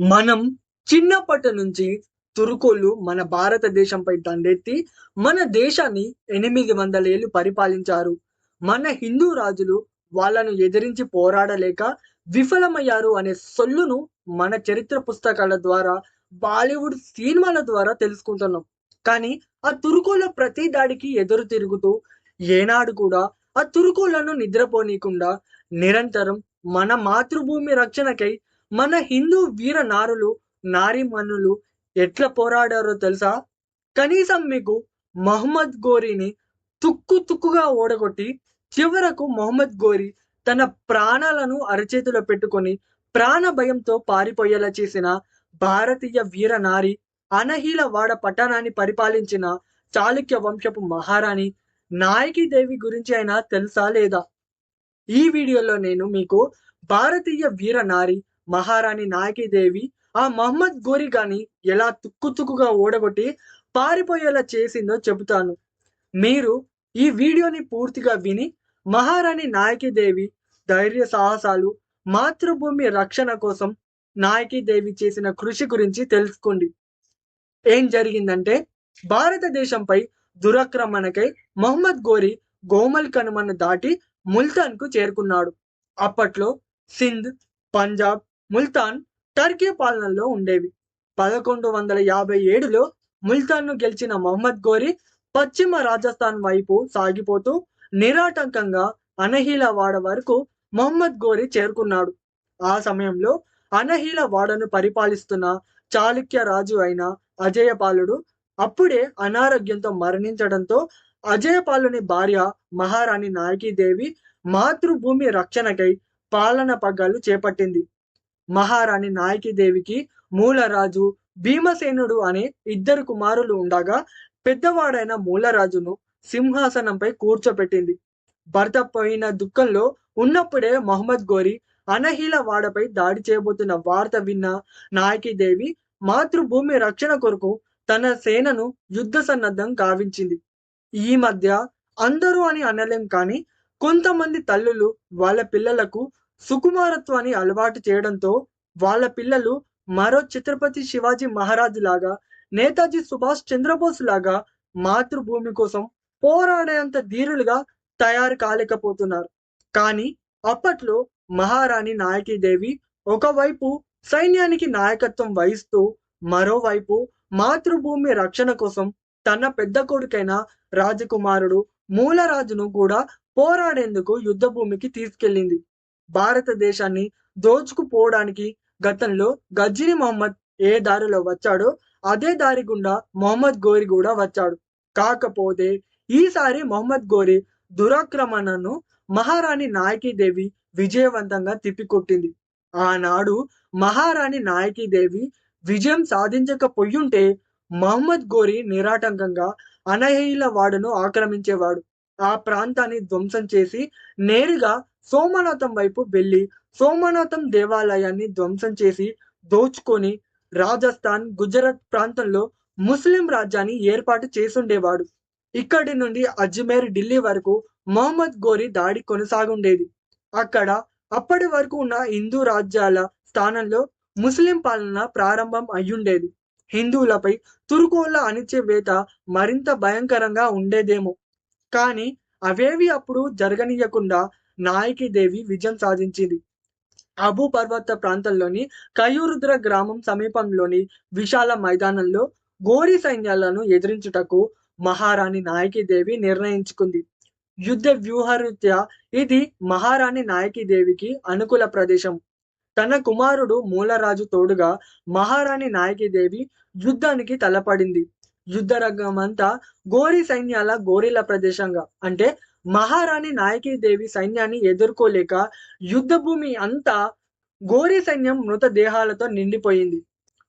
మనం చిన్నప్పటి నుంచి తురుకోళ్ళు మన భారతదేశంపై దండెత్తి మన దేశాన్ని ఎనిమిది వందల ఏళ్ళు పరిపాలించారు. మన హిందూ రాజులు వాళ్ళను ఎదిరించి పోరాడలేక విఫలమయ్యారు అనే సొల్లును మన చరిత్ర పుస్తకాల ద్వారా బాలీవుడ్ సినిమాల ద్వారా తెలుసుకుంటున్నాం. కానీ ఆ తురుకోల ప్రతి దాడికి ఎదురు తిరుగుతూ ఏనాడు కూడా ఆ తురుకోలను నిద్రపోనీయకుండా నిరంతరం మన మాతృభూమి రక్షణకై మన హిందూ వీర నారులు నారిమణులు ఎట్లా పోరాడారో తెలుసా? కనీసం మీకు మహమ్మద్ గోరీని తుక్కు తుక్కుగా ఓడగొట్టి చివరకు మొహమ్మద్ గోరి తన ప్రాణాలను అరచేతిలో పెట్టుకొని ప్రాణ భయంతో పారిపోయేలా చేసిన భారతీయ వీర నారి అనహీల వాడ పట్టణాన్ని పరిపాలించిన చాళుక్య వంశపు మహారాణి నాయకి దేవి గురించి అయినా తెలుసా లేదా? ఈ వీడియోలో నేను మీకు భారతీయ వీర నారి మహారాణి నాయకి దేవి ఆ మహమ్మద్ గోరి గాని ఎలా తుక్కుతుక్కుగా ఓడగొట్టి పారిపోయేలా చేసిందో చెబుతాను. మీరు ఈ వీడియోని పూర్తిగా విని మహారాణి నాయకీదేవి ధైర్య సాహసాలు మాతృభూమి రక్షణ కోసం నాయకీదేవి చేసిన కృషి గురించి తెలుసుకోండి. ఏం జరిగిందంటే భారతదేశంపై దురాక్రమణకై మహమ్మద్ గోరి గోమల్ కనుమను దాటి ముల్తాన్కు చేరుకున్నాడు. అప్పట్లో సింధ్ పంజాబ్ ముల్తాన్ టర్కీ పాలనలో ఉండేవి. పదకొండు వందల యాభై ఏడులో ముల్తాన్ను గెలిచిన మహమ్మద్ గోరి పశ్చిమ రాజస్థాన్ వైపు సాగిపోతూ నిరాటంకంగా అనహీలవాడ వరకు మహమ్మద్ గోరి చేరుకున్నాడు. ఆ సమయంలో అనహీలవాడను పరిపాలిస్తున్న చాళుక్య రాజు అయిన అజయపాలుడు అప్పుడే అనారోగ్యంతో మరణించడంతో అజయపాలుని భార్య మహారాణి నాయకీదేవి మాతృభూమి రక్షణకై పాలన పగ్గాలు చేపట్టింది. మహారాణి నాయకీదేవికి మూలరాజు భీమసేనుడు అనే ఇద్దరు కుమారులు ఉండగా పెద్దవాడైన మూలరాజును సింహాసనంపై కూర్చోపెట్టింది. భర్త పోయిన దుఃఖంలో ఉన్నప్పుడే మహమ్మద్ గోరి అనహీల వాడపై దాడి చేయబోతున్న వార్త విన్న నాయకీదేవి మాతృభూమి రక్షణ కొరకు తన సేనను యుద్ధ సన్నద్ధం గావించింది. ఈ మధ్య అందరూ అని అనలేం కానీ కొంతమంది తల్లులు వాళ్ళ పిల్లలకు సుకుమారత్వాన్ని అలవాటు చేయడంతో వాళ్ళ పిల్లలు మరో ఛత్రపతి శివాజీ మహారాజు లాగా నేతాజీ సుభాష్ చంద్రబోస్ లాగా మాతృభూమి కోసం పోరాడేంత ధీరులుగా తయారు కాలేకపోతున్నారు. కానీ అప్పట్లో మహారాణి నాయకీదేవి ఒకవైపు సైన్యానికి నాయకత్వం వహిస్తూ మరోవైపు మాతృభూమి రక్షణ కోసం తన పెద్ద కొడుకైన రాజకుమారుడు మూలరాజును కూడా పోరాడేందుకు యుద్ధభూమికి తీసుకెళ్ళింది భారతదేశాన్ని దోచుకుపోవడానికి గతంలో గజ్జిని మహమ్మద్ ఏ దారిలో వచ్చాడో అదే దారి గుండా మొహమ్మద్ గోరి కూడా వచ్చాడు. కాకపోతే ఈసారి మొహమ్మద్ గోరి దురాక్రమణను మహారాణి నాయకీదేవి విజయవంతంగా తిప్పికొట్టింది. ఆనాడు మహారాణి నాయకీదేవి విజయం సాధించకపోయుంటే మహమ్మద్ గోరి నిరాటంకంగా అనహీల వాడును ఆక్రమించేవాడు. ఆ ప్రాంతాన్ని ధ్వంసం చేసి నేరుగా సోమనాథం వైపు వెళ్ళి సోమనాథం దేవాలయాన్ని ధ్వంసం చేసి దోచుకొని రాజస్థాన్ గుజరాత్ ప్రాంతంలో ముస్లిం రాజ్యాన్ని ఏర్పాటు చేసుండేవాడు. ఇక్కడి నుండి అజ్మేర్ ఢిల్లీ వరకు మొహమ్మద్ గోరి దాడి కొనసాగుండేది. అక్కడ అప్పటి వరకు ఉన్న హిందూ రాజ్యాల స్థానంలో ముస్లిం పాలన ప్రారంభం అయ్యుండేది. హిందువులపై తురుకోళ్ళ అణిచివేత మరింత భయంకరంగా ఉండేదేమో. కానీ అవేవి అప్పుడు జరగనీయకుండా నాయకి దేవి విజయం సాధించింది. అబు పర్వత ప్రాంతంలోని కయూరుద్ర గ్రామం సమీపంలోని విశాల మైదానంలో గోరి సైన్యాలను ఎదిరించుటకు మహారాణి నాయకీదేవి నిర్ణయించుకుంది. యుద్ధ వ్యూహరీత్యా ఇది మహారాణి నాయకీదేవికి అనుకూల ప్రదేశం. తన కుమారుడు మూలరాజు తోడుగా మహారాణి నాయకీదేవి యుద్ధానికి తలపడింది. యుద్ధ రంగమంతా గోరి సైన్యాల గోరిల ప్రదేశంగా. అంటే మహారాణి నాయకీదేవి సైన్యాన్ని ఎదుర్కోలేక యుద్ధ భూమి అంతా గోరీ సైన్యం మృతదేహాలతో నిండిపోయింది.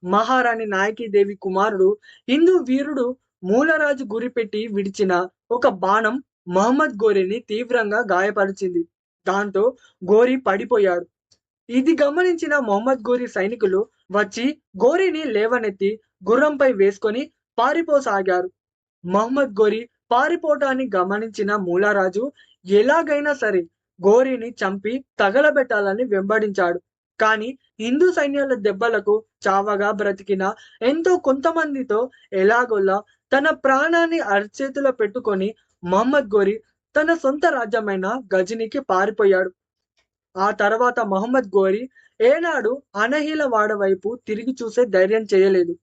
మహారాణి నాయకీదేవి కుమారుడు హిందూ వీరుడు మూలరాజు గురిపెట్టి విడిచిన ఒక బాణం మహమ్మద్ గోరిని తీవ్రంగా గాయపరిచింది. దాంతో గోరి పడిపోయాడు. ఇది గమనించిన మొహమ్మద్ గోరి సైనికులు వచ్చి గోరిని లేవనెత్తి గుర్రంపై వేసుకొని పారిపోసాగారు. మహమ్మద్ గోరి పారిపోవటాన్ని గమనించిన మూలరాజు ఎలాగైనా సరే గోరిని చంపి తగలబెట్టాలని వెంబడించాడు. కానీ హిందూ సైన్యాల దెబ్బలకు చావగా బ్రతికిన ఎంతో కొంతమందితో ఎలాగోలా తన ప్రాణాన్ని అరచేతిలో పెట్టుకొని మహమ్మద్ గోరి తన సొంత రాజ్యమైన గజనీకి పారిపోయాడు. ఆ తర్వాత మహమ్మద్ గోరి ఏనాడు అనహీల వాడ వైపు తిరిగి చూసే ధైర్యం చేయలేదు.